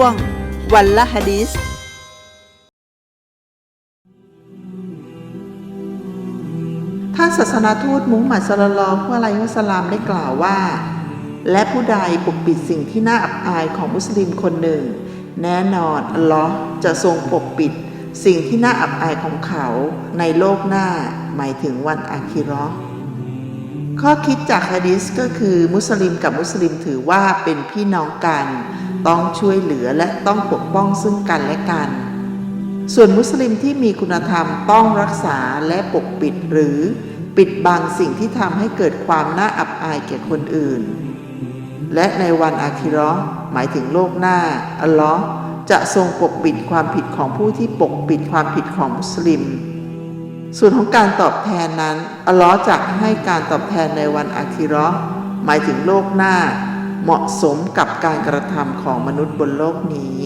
วง วันละฮะดิษท่านศาสนาทูตมุฮัมมัดสลลัลลอฮุอะลัยฮิวสลลัมได้กล่าวว่า และผู้ใดปกปิดสิ่งที่น่าอับอายของมุสลิมคนหนึ่ง แน่นอนอัลลอฮ์จะทรงปกปิด สิ่งที่น่าอับอายของเขาในโลกหน้า หมายถึงวันอาคิราะห์ข้อคิดจากฮะดิษก็คือมุสลิมกับมุสลิมถือว่าเป็นพี่น้องกัน ต้องช่วยเหลือและต้องปกป้องซึ่งกันและกัน ส่วนมุสลิมที่มีคุณธรรมต้องรักษาและปกปิดหรือปิดบังสิ่งที่ทำให้เกิดความน่าอับอายแก่คนอื่น และในวันอาคิราะห์หมายถึงโลกหน้า อัลลอฮ์จะทรงปกปิดความผิดของผู้ที่ปกปิดความผิดของมุสลิม ส่วนของการตอบแทนนั้น อัลลอฮ์จะให้การตอบแทนในวันอาคิร์หมายถึงโลกหน้า เหมาะสมกับการกระทำของมนุษย์บนโลกนี้